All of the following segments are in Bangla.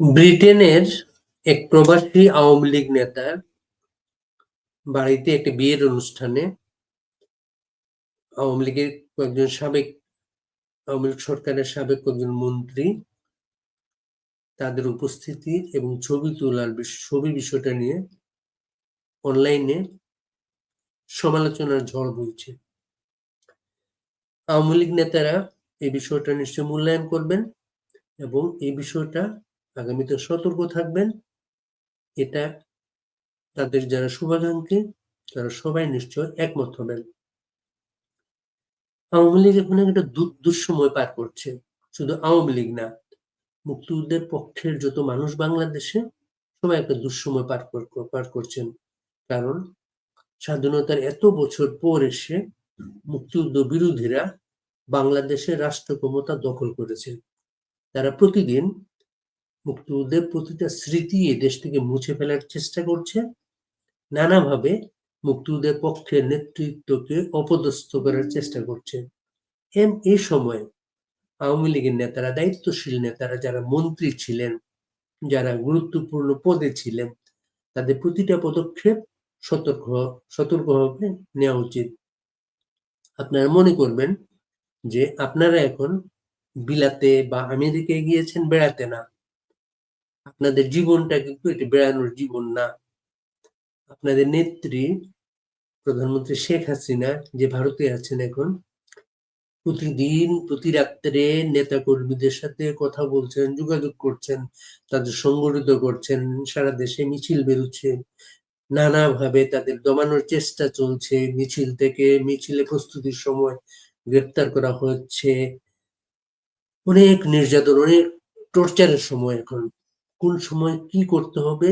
ব্রিটেনের এক প্রবাসী আওয়ামী লীগ নেতার বাড়িতে একটা বিয়ের অনুষ্ঠানে আওয়ামী লীগের কয়েকজন সাবেক, আওয়ামী লীগ সরকারের সাবেক কয়েকজন মন্ত্রী তাদের উপস্থিতি এবং ছবি তোলার ছবি বিষয়টা নিয়ে অনলাইনে সমালোচনার ঝড় বইছে। আওয়ামী লীগ নেতারা এই বিষয়টা নিশ্চয় মূল্যায়ন করবেন এবং এই বিষয়টা আগামীতে সতর্ক থাকবেন। এটা তাদের যারা শুভাকাঙ্ক্ষী, তারা সবাই নিশ্চয় একমত হবেন। আওয়ামী লীগ এখন একটা দুঃসময় পার করছে। শুধু আওয়ামী লীগ না, মুক্তিযুদ্ধের পক্ষের যত মানুষ বাংলাদেশে, সবাই একটা দুঃসময় পার পার করছেন। কারণ স্বাধীনতার এত বছর পর এসে মুক্তিযুদ্ধ বিরোধীরা বাংলাদেশের রাষ্ট্র ক্ষমতা দখল করেছে। তারা প্রতিদিন মুক্তিযুদ্ধের প্রতিটা স্মৃতি দেশ থেকে মুছে ফেলার চেষ্টা করছে। নানাভাবে মুক্তিযুদ্ধের পক্ষের নেতৃত্বকে অপদস্থ করার চেষ্টা করছে। এম এই সময় আওয়ামী লীগের নেতারা, দায়িত্বশীল নেতারা যারা মন্ত্রী ছিলেন, যারা গুরুত্বপূর্ণ পদে ছিলেন, তাদের প্রতিটা পদক্ষেপ সতর্ক সতর্কভাবে নেওয়া উচিত। আপনারা মনে করবেন যে আপনারা এখন বিলাতে বা আমেরিকায় গিয়েছেন, বেড়াতে না। আপনাদের জীবনটা কিন্তু এটি বেড়ানোর জীবন না। আপনাদের নেত্রী প্রধানমন্ত্রী শেখ হাসিনা যে ভারতে আছেন এখন, প্রতিদিন, প্রতি রাত্রে নেতা কর্মীদের সাথে কথা বলছেন, যোগাযোগ করছেন, তাদের সংগঠিত করছেন, সারা দেশে মিছিল বেরোচ্ছে, নানাভাবে তাদের দমানোর চেষ্টা চলছে, মিছিল থেকে মিছিলে প্রস্তুতির সময় গ্রেপ্তার করা হচ্ছে। অনেক নির্যাতন, অনেক টর্চারের সময় এখন। কোন সময় কি করতে হবে,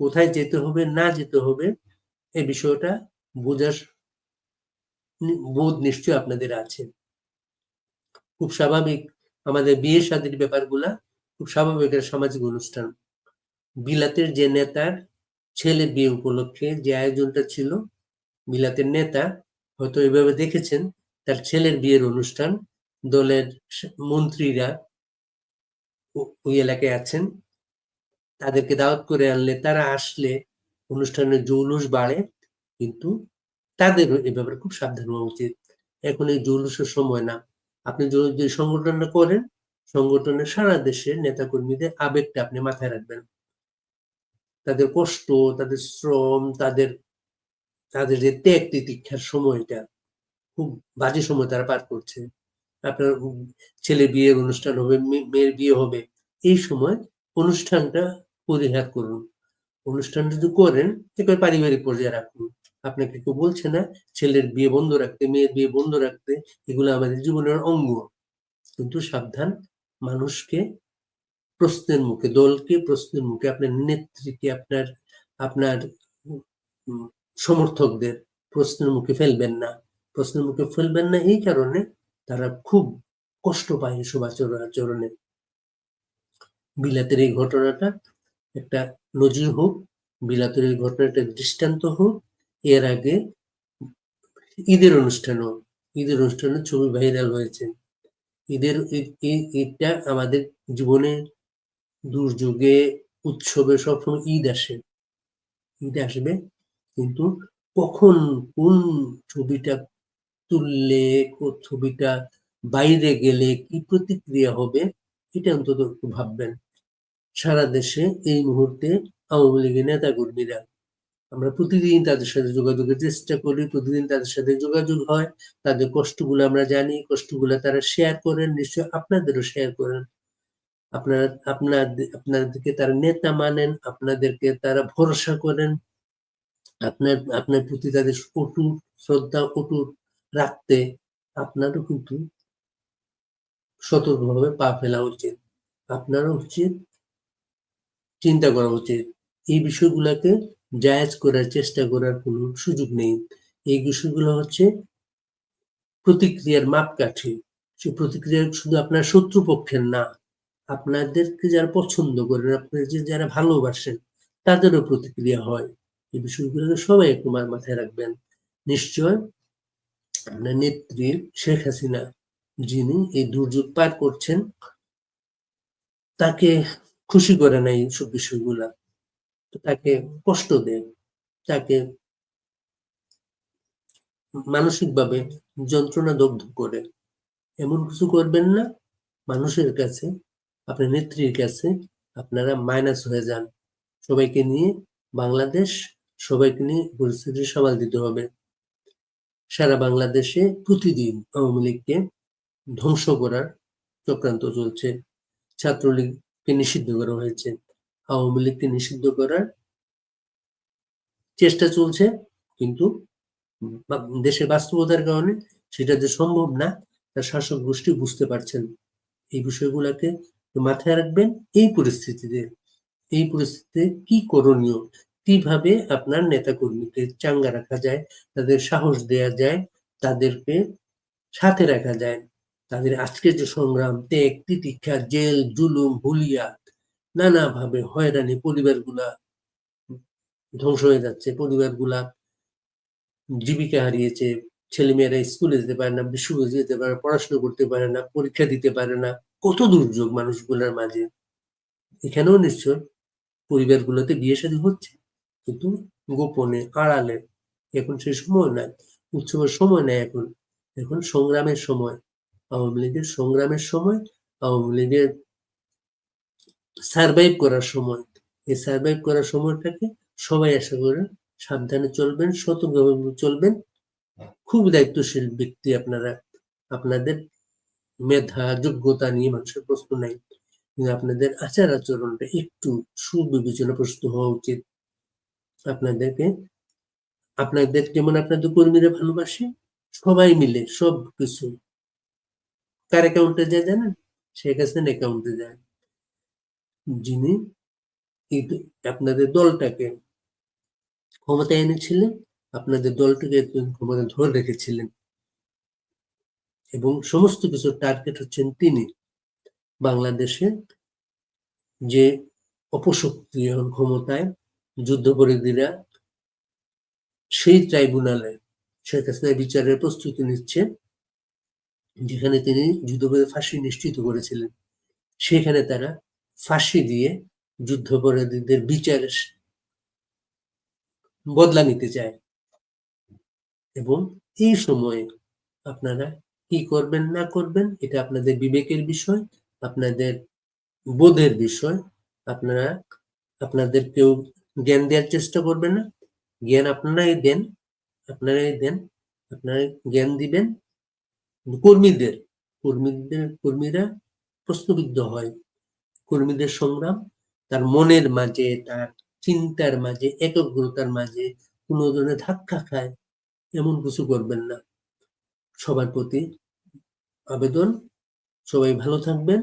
কোথায় যেতে হবে, না যেতে হবে এই বিষয়টা বোঝার বোধ নিশ্চয়ই আপনাদের আছে। খুব স্বাভাবিক আমাদের বিয়ে শাদীর ব্যাপারগুলা, খুব স্বাভাবিক সামাজিক অনুষ্ঠান। বিলাতের যে নেতার ছেলে বিয়ে উপলক্ষে যে আয়োজনটা ছিল, বিলাতের নেতা হয়তো এভাবে দেখেছেন, তার ছেলের বিয়ের অনুষ্ঠান, দলের মন্ত্রীরা ওই এলাকায় আছেন। তাদেরকে দাওয়াত করে আনলে, তারা আসলে অনুষ্ঠানের জৌলুস বাড়ে, কিন্তু তাদেরও এ ব্যাপারে খুব সাবধান হওয়া উচিত। এখন এই জৌলুসের সময় না। আপনি যদি সংগঠনটা করেন, সংগঠনের সারা দেশের নেতাকর্মীদের আবেগটা আপনি মাথায় রাখবেন। তাদের কষ্ট, তাদের শ্রম, তাদের তাদের যে ত্যাগ তিতিক্ষার সময়টা, খুব বাজে সময় তারা পার করছে। আপনার ছেলে বিয়ের অনুষ্ঠান হবে মেয়ের বিয়ে হবে, এই সময় অনুষ্ঠানটা পরিহার করুন। অনুষ্ঠান যদি করেন এবার পারিবারিক পর্যায়ে রাখুন। আপনাকে কেউ বলছে না, ছেলের বিয়ে বন্ধ রাখতে, মেয়ের বিয়ে বন্ধ রাখতে, এগুলো আমাদের জীবনের অঙ্গ। কিন্তু সাবধান, মানুষকে প্রশ্নের মুখে, দলকে প্রশ্নের মুখে, আপনার নেত্রীকে, আপনার আপনার সমর্থকদের প্রশ্নের মুখে ফেলবেন না। প্রশ্নের মুখে ফেলবেন না, এই কারণে তারা খুব কষ্ট পায় এসব আচরণ বিলাতের এই ঘটনাটা একটা নজির হোক, বিলাতের এই ঘটনাটা দৃষ্টান্ত হোক, এর আগে ঈদের অনুষ্ঠানও ঈদের অনুষ্ঠানে ছবি ভাইরাল হয়েছে। ঈদের ঈদ- ঈদ- ঈদটা আমাদের জীবনে দুর্যোগে, উৎসবে সবসময় ঈদ আসে। ঈদ আসবে, কিন্তু কখন কোন ছবিটা তুললে ছবিটা বাইরে গেলে কি প্রতিক্রিয়া হবে, এটা অন্তত একটু ভাববেন। সারা দেশে এই মুহূর্তে আওয়ামী লীগের নেতা কর্মীরা আমরা প্রতিদিন তাদের সাথে যোগাযোগের চেষ্টা করি, প্রতিদিন তাদের সাথে যোগাযোগ হয়, তাদের কষ্টগুলো আমরা জানি, কষ্টগুলো তারা শেয়ার করেন নিশ্চয় আপনাদেরও শেয়ার করেন। আপনার আপনার, আপনাদেরকে তারা নেতা মানেন, আপনাদেরকে তারা ভরসা করেন। আপনার আপনার প্রতি তাদের অটুট শ্রদ্ধা, অটুট রাখতে আপনারও কিন্তু সতর্কভাবে পা ফেলা উচিত। আপনারও উচিত চিন্তা করা উচিত। এই বিষয়গুলোকে জায়েজ করার চেষ্টা করার কোনো সুযোগ নেই। এই বিষয়গুলো হচ্ছে প্রতিক্রিয়ার মাপকাঠি। সে প্রতিক্রিয়া শুধু আপনার শত্রুপক্ষের না, আপনাদেরকে যারা পছন্দ করেন যে যারা ভালোবাসেন, তাদেরও প্রতিক্রিয়া হয়। এই বিষয়গুলোকে সবাই একটু মাথায় রাখবেন। নিশ্চয় নেত্রী শেখ হাসিনা যিনি এই দুর্যোগ পার করছেন, তাকে খুশি করে না এইসব বিষয়গুলা। তাকে কষ্ট দেয়, তাকে মানসিকভাবে যন্ত্রণা দগ্ধ করে। এমন কিছু করবেন না, মানুষের কাছে, আপনার নেত্রীর কাছে আপনারা মাইনাস হয়ে যান। সবাইকে নিয়ে বাংলাদেশ, সবাইকে নিয়ে পরিস্থিতি সামাল দিতে হবে। সারা বাংলাদেশে প্রতিদিন আওয়ামী লীগকে ধ্বংস করার চক্রান্ত চলছে। ছাত্রলীগকে নিষিদ্ধ করা হয়েছে। আওয়ামী লীগকে নিষিদ্ধ করার চেষ্টা চলছে, কিন্তু দেশের বাস্তবতার কারণে সেটা যে সম্ভব না, তার শাসক গোষ্ঠী বুঝতে পারছেন এই বিষয়গুলোকে মাথায় রাখবেন, এই পরিস্থিতিতে এই পরিস্থিতিতে কি করণীয় কীভাবে আপনার নেতাকর্মীকে চাঙ্গা রাখা যায়, তাদের সাহস দেয়া যায়, তাদেরকে সাথে রাখা যায়, তাদের আজকের যে সংগ্রাম, ত্যাগ, তিতিক্ষা, জেল, জুলুম, হুলিয়া, নানাভাবে হয়রানি পরিবারগুলা ধ্বংস হয়ে যাচ্ছে, পরিবারগুলা জীবিকা হারিয়েছে, ছেলেমেয়েরা স্কুলে যেতে পারে না, বিশ্ববিদ্যালয়ে যেতে পারে পড়াশোনা করতে পারে না, পরীক্ষা দিতে পারে না, কত দুর্যোগ মানুষগুলোর মাঝে। এখানেও নিশ্চয় পরিবারগুলোতে বিয়ে শাদী হচ্ছে। কিন্তু গোপনে, আড়ালে, এখন সেই সময় নাই। উৎসবের সময় নাই এখন। এখন সংগ্রামের সময়। আওয়ামী লীগের সংগ্রামের সময়, আওয়ামী লীগের সার্ভাইভ করার সময়। এই সার্ভাইভ করার সময়টাকে সবাই আশা করে সাবধানে চলবেন, সতর্কভাবে চলবেন। খুব দায়িত্বশীল ব্যক্তি আপনারা। আপনাদের মেধা, যোগ্যতা নিয়ে মানুষের প্রশ্ন নাই। আপনাদের আচার আচরণটা একটু সুবিবেচনা প্রশ্ন হওয়া উচিত। আপনাদেরকে, আপনাদের যেমন আপনাদের কর্মীরা ভালোবাসে, সবাই মিলে সব কিছু। কার অ্যাকাউন্টে যায় জানেন? শেখ হাসিনা অ্যাকাউন্টে যায়। যিনি আপনাদের দলটাকে ক্ষমতায় এনেছিলেন, আপনাদের দলটাকে ক্ষমতা ধরে রেখেছিলেন। এবং সমস্ত কিছু টার্গেট হচ্ছেন তিনি। বাংলাদেশে যে অপশক্তি ক্ষমতায় যুদ্ধপরাধীরা সেই ট্রাইব্যুনালে শেখ হাসিনা বিচারের প্রস্তুতি নিচ্ছে যেখানে তিনি যুদ্ধপরাধী ফাঁসি নিশ্চিত করেছিলেন। সেখানে তারা ফাঁসি দিয়ে যুদ্ধপরাধীদের বিচারের বদলা নিতে চায়। এবং এই সময়ে আপনারা কি করবেন, না করবেন, এটা আপনাদের বিবেকের বিষয়, আপনাদের বোধের বিষয়, আপনারা আপনাদের কেউ জ্ঞান দেওয়ার চেষ্টা করবেন না। জ্ঞান আপনারাই দেন আপনারাই দেন আপনারা জ্ঞান দিবেন। কর্মীদের কর্মীদের, কর্মীরা প্রশ্নবিদ্ধ হয়। কর্মীদের সংগ্রাম, তার মনের মাঝে, তার চিন্তার মাঝে, একগ্রতার মাঝে কোনো ধরনের ধাক্কা খায়, এমন কিছু করবেন না। সবার প্রতি আবেদন, সবাই ভালো থাকবেন।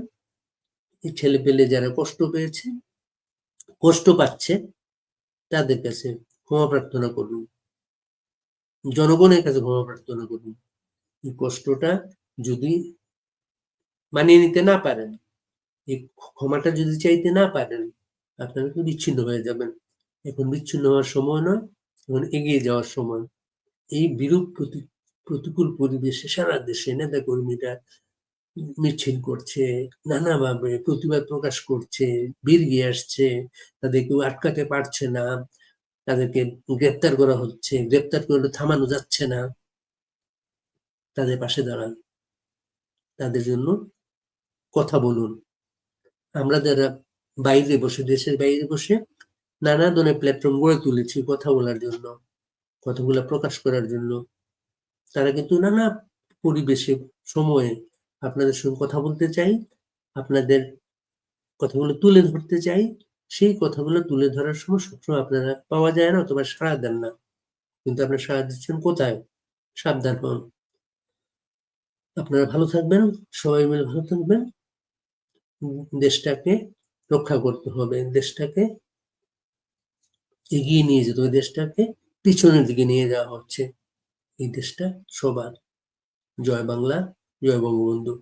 ছেলে পেলে যারা কষ্ট পেয়েছে, কষ্ট পাচ্ছে তাদের কাছে ক্ষমা প্রার্থনা করুন। জনগণের কাছে ক্ষমা প্রার্থনা করুন। এই কষ্টটা যদি মানিয়ে নিতে না পারেন, এই ক্ষমাটা যদি চাইতে না পারেন, আপনারা তো বিচ্ছিন্ন হয়ে যাবেন। এখন বিচ্ছিন্ন হওয়ার সময় নয়, এখন এগিয়ে যাওয়ার সময়। এই বিরূপ প্রতিকূল পরিবেশে সারা দেশে নেতা কর্মীরা মিছিল করছে, নানাভাবে প্রতিবাদ প্রকাশ করছে, বেরিয়ে আসছে, তাদের কেউ আটকাতে পারছে না, তাদেরকে গ্রেপ্তার করা হচ্ছে, গ্রেপ্তার করলে থামানো যাচ্ছে না। তাদের পাশে দাঁড়ান। তাদের জন্য কথা বলুন। আমরা যারা বাইরে বসে, দেশের বাইরে বসে নানা ধরনের প্ল্যাটফর্ম গড়ে তুলেছি কথা বলার জন্য, কথাগুলো প্রকাশ করার জন্য, তারা কিন্তু নানা পরিবেশে, সময়ে আপনাদের সঙ্গে কথা বলতে চাই, আপনাদের কথাগুলো তুলে ধরতে চাই, সেই কথাগুলো তুলে ধরার সময় সবসময় আপনারা পাওয়া যায় না অথবা সাড়া দেন না। কিন্তু আপনারা সাড়া দিচ্ছেন কোথায়? সাবধান হন। আপনারা ভালো থাকবেন, সবাই মিলে ভালো থাকবেন। দেশটাকে রক্ষা করতে হবে, দেশটাকে এগিয়ে নিয়ে যেতে হবে, দেশটাকে পিছনের দিকে নিয়ে যাওয়া হচ্ছে। এই দেশটা সবার। জয় বাংলা। জয় বঙ্গবন্ধু